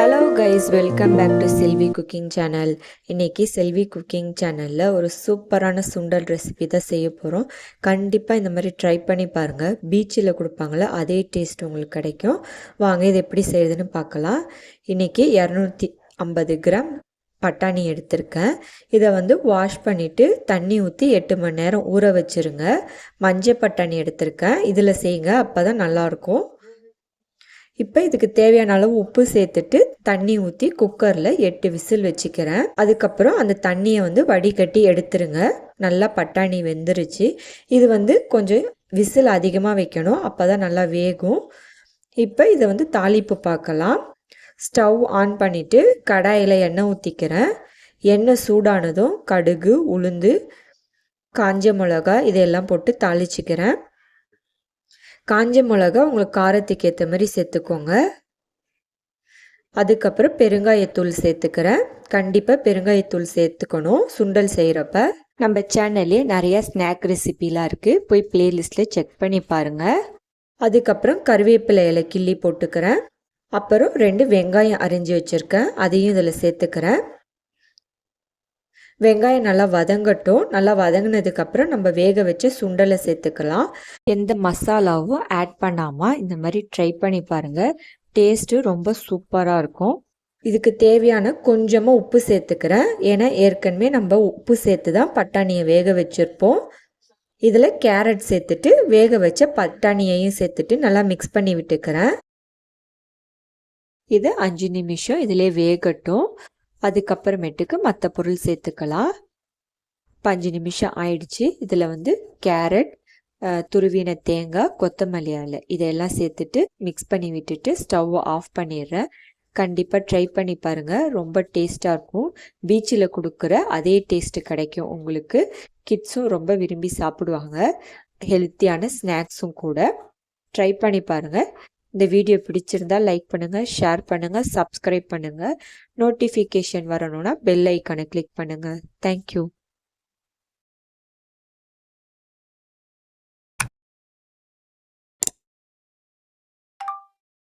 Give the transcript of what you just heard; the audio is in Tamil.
Hello guys welcome back to Selvi cooking channel இன்றைக்கி செல்வி குக்கிங் சேனலில் ஒரு சூப்பரான சுண்டல் ரெசிபி தான் செய்ய போகிறோம் கண்டிப்பாக இந்த மாதிரி ட்ரை பண்ணி பாருங்கள் பீச்சில் கொடுப்பாங்களே அதே டேஸ்ட் உங்களுக்கு கிடைக்கும். வாங்க இது எப்படி செய்யுதுன்னு பார்க்கலாம். இன்றைக்கி இரநூத்தி ஐம்பது கிராம் பட்டாணி எடுத்திருக்கேன். இதை வந்து வாஷ் பண்ணிவிட்டு தண்ணி ஊற்றி எட்டு மணி நேரம் ஊற வச்சுருங்க. மஞ்சள் பட்டாணி எடுத்திருக்கேன். இதில் செய்யுங்க அப்போ தான் நல்லாயிருக்கும். இப்போ இதுக்கு தேவையான அளவு உப்பு சேர்த்துட்டு தண்ணி ஊற்றி குக்கரில் எட்டு விசில் வச்சுக்கிறேன். அதுக்கப்புறம் அந்த தண்ணியை வந்து வடிகட்டி எடுத்துருங்க. நல்லா பட்டாணி வெந்துருச்சு. இது வந்து கொஞ்சம் விசில் அதிகமாக வைக்கணும். அப்போ தான் நல்லா வேகும். இப்போ இதை வந்து தாளிப்பு பார்க்கலாம் ஸ்டவ் ஆன் பண்ணிவிட்டு கடாயில் எண்ணெய் ஊற்றிக்கிறேன் எண்ணெய் சூடானதும் கடுகு உளுந்து காஞ்ச மிளகா இதையெல்லாம் போட்டு தாளிச்சிக்கிறேன். காஞ்ச மிளகா உங்களுக்கு காரத்துக்கு ஏற்ற மாதிரி சேர்த்துக்கோங்க. அதுக்கப்புறம் பெருங்காயத்தூள் சேர்த்துக்கிறேன். கண்டிப்பாக பெருங்காயத்தூள் சேர்த்துக்கணும். சுண்டல் செய்கிறப்ப நம்ம சேனல்லே நிறையா ஸ்நாக் ரெசிபிலாம் இருக்குது போய் ப்ளேலிஸ்ட்டில் செக் பண்ணி பாருங்கள் அதுக்கப்புறம் கருவேப்பிலை இலை கிள்ளி போட்டுக்கிறேன். அப்புறம் ரெண்டு வெங்காயம் அரிஞ்சு வச்சுருக்கேன். அதையும் இதில் சேர்த்துக்கிறேன். வெங்காயம் நல்லா வதங்கட்டும். நல்லா வதங்கினதுக்கப்புறம் நம்ம வேக வச்சு சுண்டலை சேர்த்துக்கலாம். எந்த மசாலாவும் ஆட் பண்ணாமல் இந்த மாதிரி ட்ரை பண்ணி பாருங்கள் டேஸ்ட்டு ரொம்ப சூப்பராக இருக்கும். இதுக்கு தேவையான கொஞ்சமாக உப்பு சேர்த்துக்கிறேன். ஏன்னா ஏற்கனவே நம்ம உப்பு சேர்த்து தான் பட்டாணியை வேக வச்சுருப்போம். இதில் கேரட் சேர்த்துட்டு வேக வச்ச பட்டாணியையும் சேர்த்துட்டு நல்லா மிக்ஸ் பண்ணி விட்டுக்கிறேன். இது அஞ்சு நிமிஷம். இதிலே வேகட்டும். அதுக்கப்புறமேட்டுக்கு மற்ற பொருள் சேர்த்துக்கலாம். பஞ்சு நிமிஷம் ஆயிடுச்சு. இதில் வந்து கேரட் துருவின தேங்காய் கொத்தமல்லி அலை இதையெல்லாம் சேர்த்துட்டு மிக்ஸ் பண்ணி விட்டுட்டு ஸ்டவ்வை ஆஃப் பண்ணிடுறேன். கண்டிப்பாக ட்ரை பண்ணி பாருங்கள் ரொம்ப டேஸ்ட்டாக இருக்கும். பீச்சில் கொடுக்குற அதே டேஸ்ட்டு கிடைக்கும் உங்களுக்கு. கிட்ஸும் ரொம்ப விரும்பி சாப்பிடுவாங்க. ஹெல்த்தியான ஸ்நாக்ஸும் கூட. ட்ரை பண்ணி பாருங்கள் இந்த வீடியோ பிடிச்சிருந்தா லைக் பண்ணுங்கள் ஷேர் பண்ணுங்கள் சப்ஸ்கிரைப் பண்ணுங்கள் நோட்டிஃபிகேஷன் வரணும்னா பெல் ஐக்கானை கிளிக் பண்ணுங்கள் தேங்க்யூ